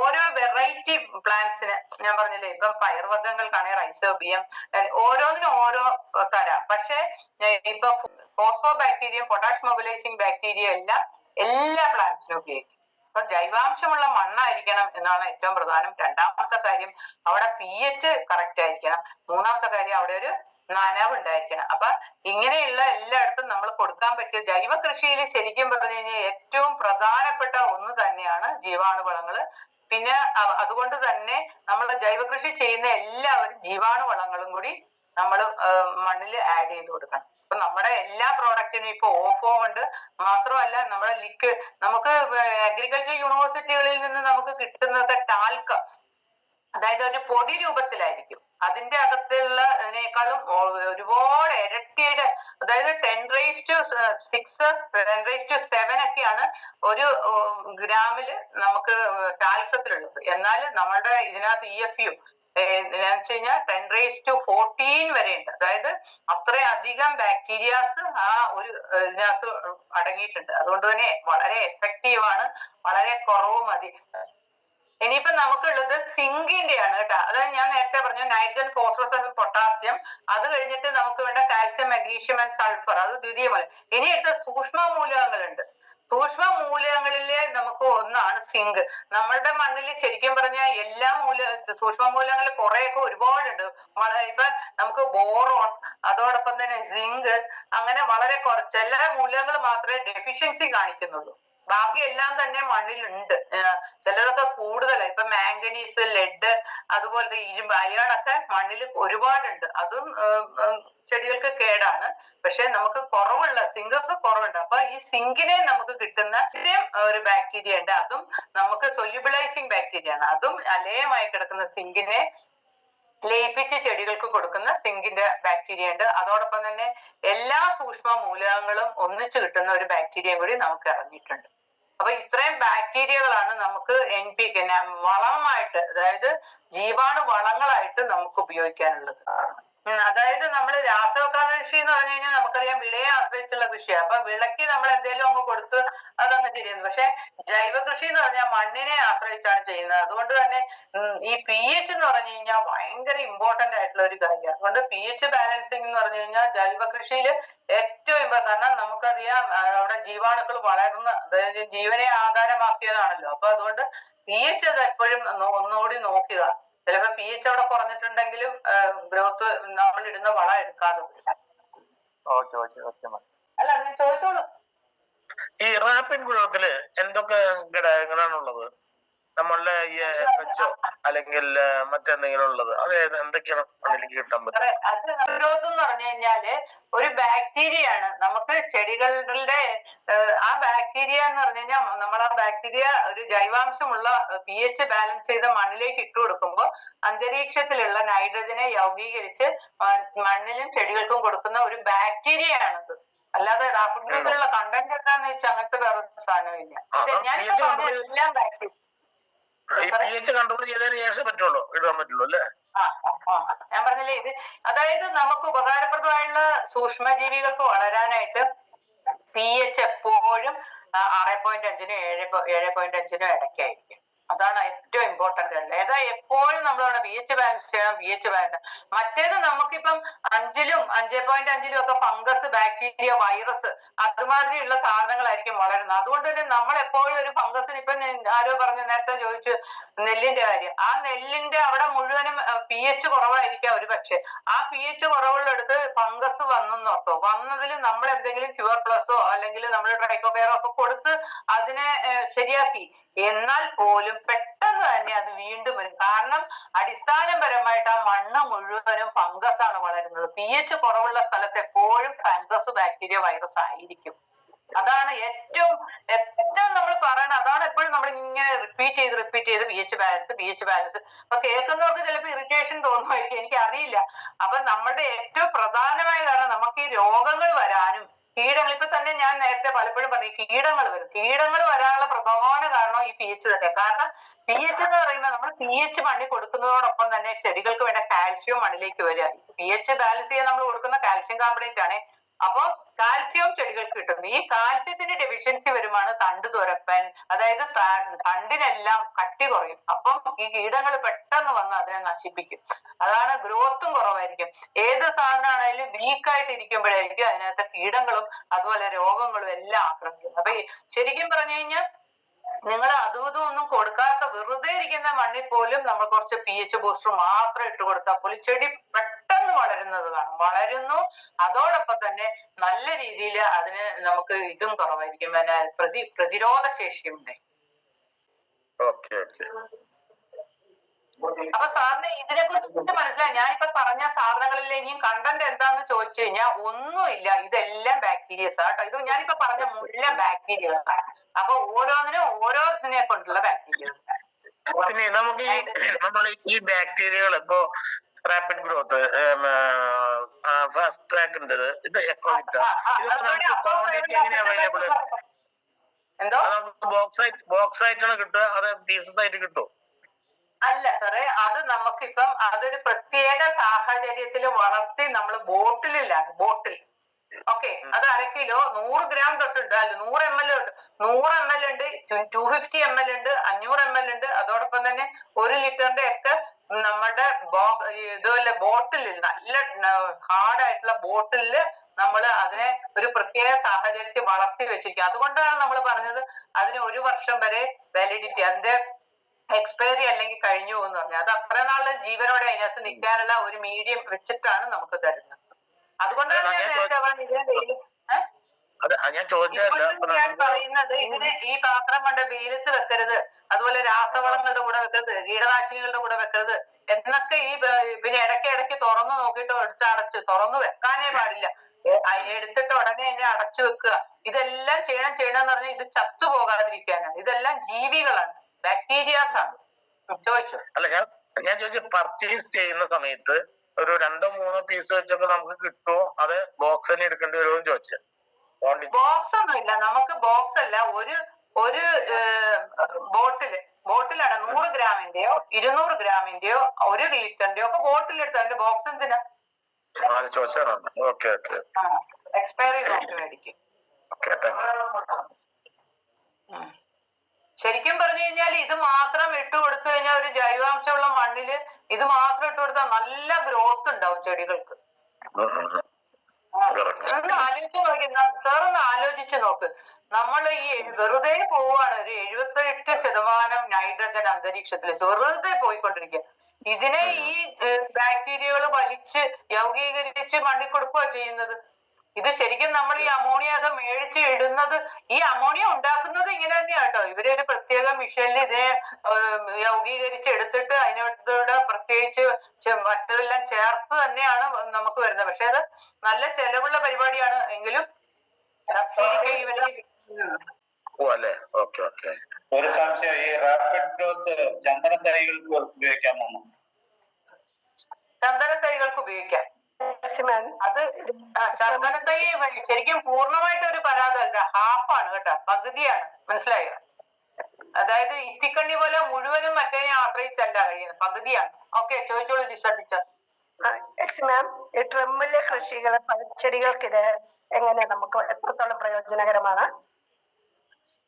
ഓരോ വെറൈറ്റി പ്ലാന്റ്സിന് ഞാൻ പറഞ്ഞില്ലേ ഇപ്പം പയർവർഗങ്ങൾക്കാണെങ്കിൽ റൈസോബിയം ഓരോന്നിനും ഓരോ തരാം. പക്ഷെ ഇപ്പൊ phospho bacteria potash mobilising bacteria എല്ലാം എല്ലാ പ്ലാന്റ്സിനും ഉപയോഗിക്കും. അപ്പൊ ജൈവാംശമുള്ള മണ്ണായിരിക്കണം എന്നാണ് ഏറ്റവും പ്രധാനം. രണ്ടാമത്തെ കാര്യം അവിടെ പി എച്ച് കറക്റ്റ് ആയിരിക്കണം. മൂന്നാമത്തെ കാര്യം അവിടെ ഒരു നനവ് ഉണ്ടായിരിക്കണം അപ്പൊ ഇങ്ങനെയുള്ള എല്ലായിടത്തും നമ്മൾ കൊടുക്കാൻ പറ്റിയ ജൈവ കൃഷിയിൽ ശരിക്കും പറഞ്ഞു കഴിഞ്ഞാൽ ഏറ്റവും പ്രധാനപ്പെട്ട ഒന്ന് തന്നെയാണ് ജീവാണുവളങ്ങൾ. പിന്നെ അതുകൊണ്ട് തന്നെ നമ്മൾ ജൈവ കൃഷി ചെയ്യുന്ന എല്ലാവരും ജീവാണുവളങ്ങളും കൂടി നമ്മൾ മണ്ണിൽ ആഡ് ചെയ്ത് കൊടുക്കണം. അപ്പൊ നമ്മുടെ എല്ലാ പ്രോഡക്റ്റിനും ഇപ്പൊ ഓഫോം ഉണ്ട്. മാത്രമല്ല നമ്മുടെ ലിക്വിഡ് നമുക്ക് അഗ്രികൾച്ചർ യൂണിവേഴ്സിറ്റികളിൽ നിന്ന് നമുക്ക് കിട്ടുന്നത് ടാൽക്ക അതായത് ഒരു പൊടി രൂപത്തിലായിരിക്കും. അതിന്റെ അകത്തുള്ള ഇതിനേക്കാളും ഒ- ഒരുപാട് ഇരട്ടിയുടെ അതായത് ten raise to six ten raise to seven ഒക്കെയാണ് ഒരു ഗ്രാമിൽ നമുക്ക് ടാൽക്കത്തിലുള്ളത് എന്നാൽ നമ്മുടെ ഇതിനകത്ത് ഇ എഫ് യു ഞാൻ ടെൻ റേസ് ടു ഫോർട്ടീൻ വരെ ഉണ്ട് അതായത് അത്രയധികം ബാക്ടീരിയാസ് ആ ഒരു ഇതിനകത്ത് അടങ്ങിയിട്ടുണ്ട്. അതുകൊണ്ട് തന്നെ വളരെ എഫക്റ്റീവ് ആണ് വളരെ കുറവ് മതി ഇനിയിപ്പോ നമുക്കുള്ളത് സിങ്കിന്റെ ആണ് കേട്ടോ. അതായത് ഞാൻ നേരത്തെ പറഞ്ഞു നൈട്രജൻ ഫോസ്ഫറസ് പൊട്ടാസ്യം. അത് കഴിഞ്ഞിട്ട് നമുക്ക് വേണ്ട കാൽസ്യം മഗ്നീഷ്യം ആൻഡ് സൾഫർ. അത് ദ്വിതീയ മൂലം ഇനി അടുത്ത സൂക്ഷ്മ മൂലകങ്ങളുണ്ട് സൂക്ഷ്മ മൂലകങ്ങളിലെ നമുക്ക് ഒന്നാണ് സിങ്ക്. നമ്മളുടെ മണ്ണിൽ ശരിക്കും പറഞ്ഞാൽ എല്ലാ മൂല സൂക്ഷ്മ മൂലങ്ങൾ കുറെയൊക്കെ ഒരുപാടുണ്ട്. ഇപ്പൊ നമുക്ക് ബോറോൺ അതോടൊപ്പം തന്നെ സിങ്ക് അങ്ങനെ വളരെ കുറച്ച്. എല്ലാ മൂലകങ്ങൾ മാത്രമേ ഡെഫിഷ്യൻസി കാണിക്കുന്നുള്ളൂ. ബാക്കി എല്ലാം തന്നെ മണ്ണിലുണ്ട്. ചിലതൊക്കെ കൂടുതലാണ് ഇപ്പൊ മാംഗനീസ് ലെഡ് അതുപോലത്തെ ഇരുമ്പ് അയണൊക്കെ മണ്ണിൽ ഒരുപാടുണ്ട്. അതും ചെടികൾക്ക് കേടാണ്. പക്ഷെ നമുക്ക് കുറവുള്ള സിങ്കൊക്കെ കുറവുണ്ട്. അപ്പൊ ഈ സിങ്കിനെ നമുക്ക് കിട്ടുന്ന ഒരു ബാക്ടീരിയ ഉണ്ട്. അതും നമുക്ക് സൊല്യൂബിളൈസിങ് ബാക്ടീരിയ ആണ്. അതും അലേയമായി കിടക്കുന്ന സിങ്കിനെ ലയിപ്പിച്ച് ചെടികൾക്ക് കൊടുക്കുന്ന സിങ്കിന്റെ ബാക്ടീരിയ ഉണ്ട്. അതോടൊപ്പം തന്നെ എല്ലാ സൂക്ഷ്മ മൂലകങ്ങളും ഒന്നിച്ചു കിട്ടുന്ന ഒരു ബാക്ടീരിയയും കൂടി നമുക്ക് ഇറങ്ങിയിട്ടുണ്ട്. അപ്പൊ ഇത്രയും ബാക്ടീരിയകളാണ് നമുക്ക് എൻ പി വളമായിട്ട് അതായത് ജീവാണു വളങ്ങളായിട്ട് നമുക്ക് ഉപയോഗിക്കാനുള്ളത്. അതായത് നമ്മൾ രാസവക്ക കൃഷി എന്ന് പറഞ്ഞു കഴിഞ്ഞാൽ നമുക്കറിയാം വിളയെ ആശ്രയിച്ചുള്ള കൃഷിയാണ് അപ്പൊ വിളക്ക് നമ്മൾ എന്തെങ്കിലും അങ്ങ് കൊടുത്ത് അതങ്ങ് ശരിയാണ് പക്ഷെ ജൈവ കൃഷി എന്ന് പറഞ്ഞാൽ മണ്ണിനെ ആശ്രയിച്ചാണ് ചെയ്യുന്നത്. അതുകൊണ്ട് തന്നെ ഈ പി എച്ച് എന്ന് പറഞ്ഞു കഴിഞ്ഞാൽ ഭയങ്കര ഇമ്പോർട്ടന്റ് ആയിട്ടുള്ള ഒരു കാര്യമാണ് അതുകൊണ്ട് പി എച്ച് ബാലൻസിങ് എന്ന് പറഞ്ഞു കഴിഞ്ഞാൽ ജൈവ കൃഷിയിൽ ഏറ്റവും ഇമ്പോർട്ടൻ കാരണം നമുക്കറിയാം അവിടെ ജീവാണുക്കൾ വളരുന്ന അതായത് ജീവനെ ആധാരമാക്കിയതാണല്ലോ. അപ്പൊ അതുകൊണ്ട് പി എച്ച് അത് എപ്പോഴും ഒന്നുകൂടി നോക്കുക. ചിലപ്പോ പി എച്ച് അവിടെ കുറഞ്ഞിട്ടുണ്ടെങ്കിലും ഗ്രോത്ത് നമ്മൾ ഇടുന്ന വളം എടുക്കാതെ വരും. ഓക്കെ ഓക്കെ ഓക്കെ മാം അല്ല നീ ചോദിച്ചോളൂ. ഈ റാപ്പിൻ ഗ്രോത്തിൽ എന്തൊക്കെ ഘടകങ്ങളാണുള്ളത് നമ്മളുടെ ഈ എച്ച് അല്ലെങ്കിൽ മറ്റെന്തെങ്കിലും ഉള്ളത്? അതായത് എന്തൊക്കെയാണ് അതിലേക്ക് കിട്ടാൻ പറ്റും ഗ്രോത്ത് എന്ന് പറഞ്ഞു കഴിഞ്ഞാൽ ഒരു ബാക്ടീരിയ ആണ് നമുക്ക് ചെടികളുടെ ആ ബാക്ടീരിയ എന്ന് പറഞ്ഞു കഴിഞ്ഞാൽ നമ്മൾ ആ ബാക്ടീരിയ ഒരു ജൈവാംശമുള്ള പി എച്ച് ബാലൻസ് ചെയ്ത മണ്ണിലേക്ക് ഇട്ട് കൊടുക്കുമ്പോൾ അന്തരീക്ഷത്തിലുള്ള നൈട്രജനെ യൗഗീകരിച്ച് മണ്ണിലും ചെടികൾക്കും കൊടുക്കുന്ന ഒരു ബാക്ടീരിയ ആണത് അല്ലാതെ റാപ്പിഡ് ഗ്രോത്തിലുള്ള കണ്ടന്റ് എന്താന്ന് വെച്ചാൽ അങ്ങനത്തെ വേറെ സാധനമില്ല ഞാൻ പറഞ്ഞ എല്ലാം ബാക്ടീരിയ പി എച്ച് കൺട്രോൾ ചെയ്തതിന് ശേഷം പറ്റുള്ളൂ ഇടാൻ പറ്റുള്ളൂ അല്ലേ? ആ, ആ, ആ. ഞാൻ പറഞ്ഞില്ലേ ഇത് അതായത് നമുക്ക് ഉപകാരപ്രദമായുള്ള സൂക്ഷ്മജീവികൾക്ക് വളരാനായിട്ട് പി എച്ച് എപ്പോഴും ആറ് പോയിന്റ് അഞ്ചിനും ഏഴ് ഏഴ് പോയിന്റ് അഞ്ചിനും ഇടയ്ക്കായിരിക്കും. അതാണ് ഏറ്റവും ഇമ്പോർട്ടന്റ് അല്ലേ ഏതാ എപ്പോഴും നമ്മൾ ബി എച്ച് ബാലൻസ് ചെയ്യണം ബി എച്ച് ബാലൻസ് മറ്റേത് നമുക്കിപ്പം അഞ്ചിലും അഞ്ച് പോയിന്റ് അഞ്ചിലും ഒക്കെ ഫംഗസ് ബാക്ടീരിയ വൈറസ് അതുമാതിരിയുള്ള സാധനങ്ങളായിരിക്കും വളരുന്നത്. അതുകൊണ്ട് തന്നെ നമ്മൾ എപ്പോഴും ഒരു ഫംഗസിന് ഇപ്പൊ ആരോ പറഞ്ഞു നേരത്തെ ചോദിച്ചു നെല്ലിന്റെ കാര്യം. ആ നെല്ലിന്റെ അവിടെ മുഴുവനും പി എച്ച് കുറവായിരിക്കാം ഒരു പക്ഷെ. ആ പി എച്ച് കുറവുള്ളിടത്ത് ഫംഗസ് വന്നെന്ന് ഓർത്തോ. വന്നതിൽ നമ്മൾ എന്തെങ്കിലും ക്യൂർ പ്ലസോ അല്ലെങ്കിൽ നമ്മൾ ട്രൈക്കോകെയറോ ഒക്കെ കൊടുത്ത് അതിനെ ശരിയാക്കി. എന്നാൽ പോലും പെട്ടെന്ന് തന്നെ അത് വീണ്ടും വരും. കാരണം അടിസ്ഥാനപരമായിട്ട് ആ മണ്ണ് മുഴുവനും ഫംഗസ് ആണ് വളരുന്നത്. പി എച്ച് കുറവുള്ള സ്ഥലത്ത് എപ്പോഴും ഫംഗസ് ബാക്ടീരിയ വൈറസ് ആയിരിക്കും. അതാണ് ഏറ്റവും ഏറ്റവും നമ്മൾ പറയണത്. അതാണ് എപ്പോഴും നമ്മൾ ഇങ്ങനെ റിപ്പീറ്റ് ചെയ്ത് റിപ്പീറ്റ് ചെയ്ത് P H balance P H balance അപ്പൊ കേൾക്കുന്നവർക്ക് ചിലപ്പോൾ ഇറിറ്റേഷൻ തോന്നുമായിരിക്കും. എനിക്ക് അറിയില്ല അപ്പൊ നമ്മളുടെ ഏറ്റവും പ്രധാനമായ കാരണം നമുക്ക് ഈ രോഗങ്ങൾ വരാനും കീടങ്ങൾ. ഇപ്പൊ തന്നെ ഞാൻ നേരത്തെ പലപ്പോഴും പറഞ്ഞു കീടങ്ങൾ വരും. കീടങ്ങൾ വരാനുള്ള പ്രധാന കാരണം ഈ പി എച്ച് തന്നെ കാരണം പി എച്ച് എന്ന് പറയുമ്പോൾ നമ്മൾ പി എച്ച് മണ്ണിൽ കൊടുക്കുന്നതോടൊപ്പം തന്നെ ചെടികൾക്ക് വേണ്ട കാൽഷ്യം മണ്ണിലേക്ക് വരിക. പി എച്ച് ബാലൻസ് ചെയ്യാൻ നമ്മൾ കൊടുക്കുന്ന കാൽഷ്യം കാർബണേറ്റ് ആണ് അപ്പൊ കാൽസ്യം ചെടികൾക്ക് കിട്ടുന്നു. ഈ കാൽസ്യത്തിന്റെ ഡെഫിഷ്യൻസി വരുമാണ് തണ്ട് തുരപ്പൻ. അതായത് തണ്ടിനെല്ലാം കട്ടി കുറയും. അപ്പം ഈ കീടങ്ങൾ പെട്ടെന്ന് വന്ന് അതിനെ നശിപ്പിക്കും. അതാണ് ഗ്രോത്തും കുറവായിരിക്കും. ഏത് സാധനമാണെങ്കിലും വീക്കായിട്ട് ഇരിക്കുമ്പോഴായിരിക്കും അതിനകത്ത് കീടങ്ങളും അതുപോലെ രോഗങ്ങളും എല്ലാം ആക്രമിക്കുന്നത്. അപ്പൊ ശരിക്കും പറഞ്ഞു കഴിഞ്ഞാൽ നിങ്ങൾ അതും ഇതും ഒന്നും കൊടുക്കാത്ത വെറുതെ ഇരിക്കുന്ന മണ്ണിൽ പോലും നമ്മൾ കുറച്ച് പി എച്ച് ബൂസ്റ്റർ മാത്രം ഇട്ട് കൊടുത്താൽ പോലും ചെടി പെട്ടെന്ന് വളരുന്നത് കാണും. വളരുന്നു. അതോടൊപ്പം തന്നെ നല്ല രീതിയിൽ അതിന് നമുക്ക് ഇതും കുറവായിരിക്കും. പിന്നെ പ്രതി പ്രതിരോധ ശേഷിയും അപ്പൊ സാറിന് ഇതിനെ കുറിച്ച് മനസ്സിലായി. ഞാനിപ്പോ പറഞ്ഞ സാധനങ്ങളിൽ ഇനിയും കണ്ടന്റ് എന്താന്ന് ചോദിച്ചു കഴിഞ്ഞാൽ ഒന്നുമില്ല. ഇതെല്ലാം ബാക്ടീരിയസ് ആട്ടോ ഇത് ഞാനിപ്പോ പറഞ്ഞ മുഴുവൻ ബാക്ടീരിയകളാണ് അപ്പൊ ഓരോന്നിനും ഓരോന്നിനെ കൊണ്ടുള്ള ബാക്ടീരിയ പിന്നെ നമുക്ക് ഈ നമ്മൾ ഈ ബാക്ടീരിയകൾ ഇപ്പോ റാപ്പിഡ് ഗ്രോത്ത് ഫാസ്റ്റ് ട്രാക്ക് ഉണ്ട് ഇത്. എക്കോവിറ്റ കിട്ടുക എങ്ങനെ അവൈലബിൾ ബോക്സ് ആയിട്ട് ബോക്സ് ആയിട്ടാണ് കിട്ടുക. അത് പീസസ് ആയിട്ട് കിട്ടുമോ അല്ല സാറേ അത് നമുക്കിപ്പം അതൊരു പ്രത്യേക സാഹചര്യത്തിൽ വളർത്തി നമ്മൾ ബോട്ടിലിലാണ് ബോട്ടിൽ. ഓക്കെ അത് അര കിലോ നൂറ് ഗ്രാം തൊട്ടുണ്ട്. അല്ല നൂറ് എം എൽ ഉണ്ട് നൂറ് എം എൽ ഉണ്ട് ടു ഫിഫ്റ്റി എം എൽ ഉണ്ട് അഞ്ഞൂറ് എം എൽ ഉണ്ട്. അതോടൊപ്പം തന്നെ ഒരു ലിറ്ററിന്റെ ഒക്കെ നമ്മുടെ ഇതുപോലെ ബോട്ടിലിൽ നല്ല ഹാർഡായിട്ടുള്ള ബോട്ടിലിൽ നമ്മൾ അതിനെ ഒരു പ്രത്യേക സാഹചര്യത്തിൽ വളർത്തി വെച്ചിരിക്കുക അതുകൊണ്ടാണ് നമ്മൾ പറഞ്ഞത് അതിന് ഒരു വർഷം വരെ വാലിഡിറ്റി അതിന്റെ എക്സ്പയറി അല്ലെങ്കിൽ കഴിഞ്ഞു എന്ന് പറഞ്ഞു അത് അത്ര നാൾ ജീവനോടെ അതിനകത്ത് നിൽക്കാനുള്ള ഒരു മീഡിയം വെച്ചിട്ടാണ് നമുക്ക് തരുന്നത്. അതുകൊണ്ടാണ് ഞാൻ നേരത്തെ പറഞ്ഞത് ഞാൻ പറയുന്നത് ഇതിന് ഈ പാത്രം കൊണ്ട് വെയിലത്ത് വെക്കരുത്. അതുപോലെ രാസവളങ്ങളുടെ കൂടെ വെക്കരുത് കീടനാശിനികളുടെ കൂടെ വെക്കരുത് എന്നൊക്കെ ഈ പിന്നെ ഇടയ്ക്ക് ഇടയ്ക്ക് തുറന്നു നോക്കിയിട്ട് എടുത്ത് അടച്ച് തുറന്നു വെക്കാനേ പാടില്ല. എടുത്തിട്ട് ഉടനെ തന്നെ അടച്ചു വെക്കുക. ഇതെല്ലാം ചെയ്യണം ചെയ്യണം എന്ന് പറഞ്ഞാൽ ഇത് ചത്തു പോകാതിരിക്കാനാണ് ഇതെല്ലാം ജീവികളാണ് ബാക്ടീരിയാസ് ആണ്. ചോദിച്ചു? അല്ല ഞാൻ ഞാൻ ചോദിച്ചു പർച്ചേസ് ചെയ്യുന്ന സമയത്ത് ഒരു രണ്ടോ മൂന്നോ പീസ് വെച്ചപ്പോ നമുക്ക് കിട്ടുമോ അത് ബോക്സ് തന്നെ എടുക്കേണ്ടി വരുമോ ചോദിച്ചു. ബോക്സ് ഒന്നും ഇല്ല നമുക്ക് ബോക്സ് അല്ല. ഒരു ഒരു ബോട്ടിൽ ബോട്ടിലാണ് നൂറ് ഗ്രാമിന്റെയോ ഇരുന്നൂറ് ഗ്രാമിന്റെയോ ഒരു ലിറ്ററിന്റെയോ ഒക്കെ ബോട്ടിൽ എടുത്തു അതിന്റെ ബോക്സ് എന്തിനാ? എക്സ്പയറി മേടിക്കും. ശരിക്കും പറഞ്ഞു കഴിഞ്ഞാൽ ഇത് മാത്രം ഇട്ട് കൊടുത്തു കഴിഞ്ഞാൽ ഒരു ജൈവാംശമുള്ള മണ്ണിൽ ഇത് മാത്രം ഇട്ട് കൊടുത്താൽ നല്ല ഗ്രോത്ത് ഉണ്ടാവും ചെടികൾക്ക്. ഒന്ന് ആലോചിച്ച് നോക്കി. സാർ ഒന്ന് ആലോചിച്ച് നോക്ക്. നമ്മൾ ഈ വെറുതെ പോവാണ്. ഒരു എഴുപത്തെട്ട് ശതമാനം നൈട്രജൻ അന്തരീക്ഷത്തിൽ വെറുതെ പോയിക്കൊണ്ടിരിക്കുക ഇതിനെ ഈ ബാക്ടീരിയകൾ വലിച്ച് യൗകീകരിച്ച് മണ്ണിൽ കൊടുക്കുക ചെയ്യുന്നത്. ഇത് ശരിക്കും നമ്മൾ ഈ അമോണിയ അത് മേടിച്ച് ഇടുന്നത് ഈ അമോണിയ ഉണ്ടാക്കുന്നത് ഇങ്ങനെ തന്നെയാണ് കേട്ടോ ഇവർ ഒരു പ്രത്യേക മിഷനിൽ ഇതിനെ യൗകീകരിച്ച് എടുത്തിട്ട് അതിനോട് പ്രത്യേകിച്ച് മറ്റതെല്ലാം ചേർത്ത് തന്നെയാണ് നമുക്ക് വരുന്നത്. പക്ഷെ അത് നല്ല ചെലവുള്ള പരിപാടിയാണ്. എങ്കിലും സബ്സിഡിക്ക് ഇവർ ഓ അല്ലേ ഓക്കെ ഓക്കെ. ഒരു സംശയം ഈ റാപ്പിഡ് ഗ്രോത്ത് ചന്ദന തൈകൾക്ക് ഉപയോഗിക്കാമോ ചന്ദന തൈകൾക്ക് ഉപയോഗിക്കാം. അത് ചന്ദന തൈ ശരിക്കും പൂർണമായിട്ട് ഒരു പരാതല്ല ഹാഫാണ് കേട്ടോ പകുതിയാണ്. മനസ്സിലായോ? അതായത് ഇത്തിക്കണ്ണി പോലെ മുഴുവനും മറ്റേനെ ആശ്രയിച്ചല്ല കഴിയുന്നത് പകുതിയാണ്. ഓക്കെ ചോദിച്ചോളൂ ടീച്ചർ എക്സ് മാം ഈ ട്രമ്മിലെ കൃഷികൾ പഴച്ചെടികൾക്ക് ഇത് എങ്ങനെ നമുക്ക് എത്രത്തോളം പ്രയോജനകരമാണ്?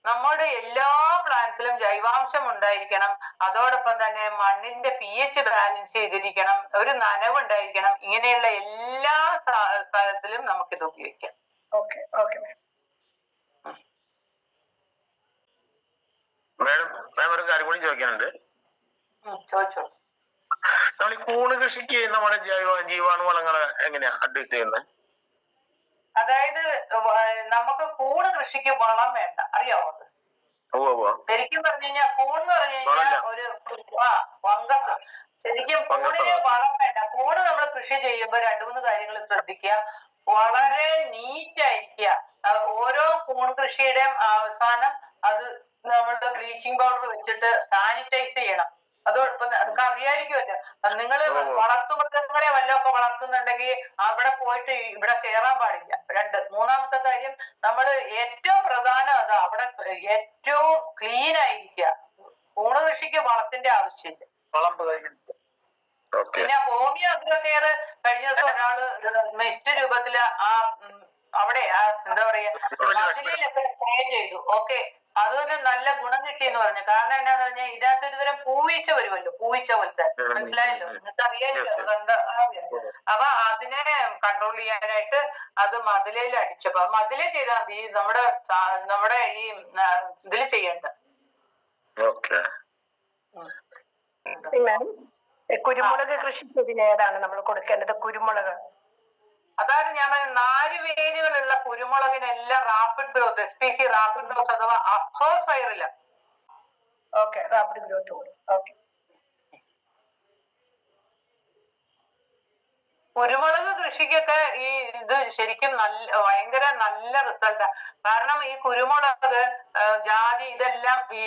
നമ്മുടെ എല്ലാ പ്ലാന്റ്സിലും ജൈവാംശം ഉണ്ടായിരിക്കണം അതോടൊപ്പം തന്നെ മണ്ണിന്റെ പി എച്ച് ബാലൻസ് ചെയ്തിരിക്കണം. ഒരു നനവ് ഉണ്ടായിരിക്കണം ഇങ്ങനെയുള്ള എല്ലാ സ്ഥലത്തിലും നമുക്ക് നമുക്കിത് ഉപയോഗിക്കാം. Okay okay ma'am madam ma'am ഒരു കാര്യം കൂടി ചോദിക്കാനുണ്ട്. നമ്മൾ ഈ കൂണ് കൃഷിക്ക് നമ്മുടെ ജൈവ ജീവാണു വളങ്ങളെ എങ്ങനെയാ അഡ്വൈസ് ചെയ്യുന്നത് അതായത് നമുക്ക് കൂണ് കൃഷിക്ക് വളം വേണ്ട. അറിയാവോ അത്? ശരിക്കും പറഞ്ഞു കഴിഞ്ഞാൽ കൂൺ എന്ന് പറഞ്ഞു കഴിഞ്ഞാൽ ഒരു ആ ഫംഗസ്. ശരിക്കും കൂടിന്. വളം. വേണ്ട. കൂണ് നമ്മൾ കൃഷി ചെയ്യുമ്പോൾ രണ്ടു മൂന്ന് കാര്യങ്ങൾ ശ്രദ്ധിക്കുക. വളരെ നീറ്റ് ആയിരിക്കുക. ഓരോ കൂൺ കൃഷിയുടെയും അവസാനം അത് നമ്മളുടെ ബ്ലീച്ചിങ് പൗഡർ വെച്ചിട്ട് സാനിറ്റൈസ് ചെയ്യണം. അതോടൊപ്പം അതൊക്കെ അറിയായിരിക്കുമല്ലോ. നിങ്ങൾ ഓ. വല്ലതൊക്കെ വളർത്തുന്നുണ്ടെങ്കിൽ അവിടെ പോയിട്ട് ഇവിടെ കയറാൻ പാടില്ല. രണ്ട് മൂന്നാമത്തെ കാര്യം നമ്മൾ ഏറ്റവും പ്രധാനം അതാ അവിടെ ഏറ്റവും ക്ലീൻ ആയിരിക്കുക. ഊണ് കൃഷിക്ക് വളത്തിന്റെ ആവശ്യമില്ല. പിന്നെ ഹോമിയോ അഗ്രോ കെയർ കഴിഞ്ഞ ദിവസം ഒരാൾ മെസ്റ്റ് രൂപത്തിൽ ആ അവിടെ ആ എന്താ പറയാ സ്പ്രേ ചെയ്തു. ഓക്കെ. അതൊരു നല്ല ഗുണം കിട്ടിയെന്ന് പറഞ്ഞു. കാരണം എന്നാന്ന് പറഞ്ഞാൽ ഇതിനകത്ത് ഒരു തരം പൂവീച്ച വരുമല്ലോ. പൂവീച്ച പോലത്തെ. മനസ്സിലായല്ലോ? നിങ്ങൾക്ക് അറിയാമല്ലോ. കണ്ട അപ്പൊ അതിനെ കൺട്രോൾ ചെയ്യാനായിട്ട് അത് മതിലയിൽ അടിച്ചപ്പോ മതിലേ ചെയ്താൽ മതി. നമ്മുടെ നമ്മുടെ ഈ ഇതിൽ ചെയ്യണ്ട കുരുമുളക് കൃഷി ചെയ്തിന് ഏതാണ് നമ്മൾ കൊടുക്കേണ്ടത്? കുരുമുളക്. അതായത് ഞാൻ പറഞ്ഞ നാല് വേരുകളുള്ള കുരുമുളകിനെല്ലാം rapid growth S P C rapid growth അഥവാ അസോസ്പൈറില്ല ഓക്കെ റാപ്പിഡ് ഗ്രോത്ത് ഓക്കെ കുരുമുളക് കൃഷിക്കൊക്കെ ഈ ഇത് ശരിക്കും നല്ല ഭയങ്കര നല്ല റിസൾട്ടാ കാരണം ഈ കുരുമുളക് ജാതി ഇതെല്ലാം ഈ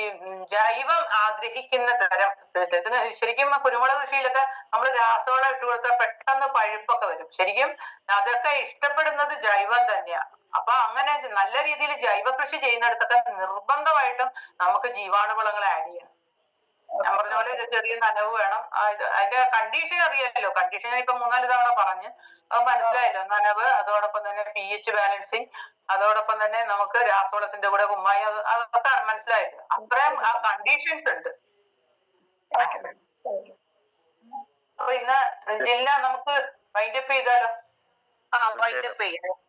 ജൈവം ആഗ്രഹിക്കുന്ന തരം. ഇതിന് ശരിക്കും കുരുമുളക് കൃഷിയിലൊക്കെ നമ്മൾ രാസവളം ഇട്ട് കൊടുത്താൽ പെട്ടെന്ന് പഴുപ്പൊക്കെ വരും. ശരിക്കും അതൊക്കെ ഇഷ്ടപ്പെടുന്നത് ജൈവം തന്നെയാണ് അപ്പൊ അങ്ങനെ നല്ല രീതിയിൽ ജൈവ കൃഷി ചെയ്യുന്നിടത്തൊക്കെ നിർബന്ധമായിട്ടും നമുക്ക് ജീവാണുവളങ്ങൾ ആഡ് ചെയ്യണം. ഞാൻ പറഞ്ഞ പോലെ ഒരു ചെറിയ നനവ് വേണം. ആ, ഇത് അതിന്റെ കണ്ടീഷൻ അറിയാലോ. കണ്ടീഷൻ ഇപ്പൊ മൂന്നാൽ തവണ പറഞ്ഞ്. അത് മനസ്സിലായല്ലോ. നനവ് അതോടൊപ്പം തന്നെ പി എച്ച് ബാലൻസിങ് അതോടൊപ്പം തന്നെ നമുക്ക് രാസവളത്തിന്റെ കൂടെ കുമ്മായി അത് അതൊക്കെ മനസ്സിലായല്ലോ അത്രയും ആ കണ്ടീഷൻസ് ഉണ്ട്. അപ്പൊ ഇന്ന് ജില്ല നമുക്ക് വൈൻഡപ്പ് ചെയ്താലോ? ആ വൈൻഡപ്പ് ചെയ്യാം.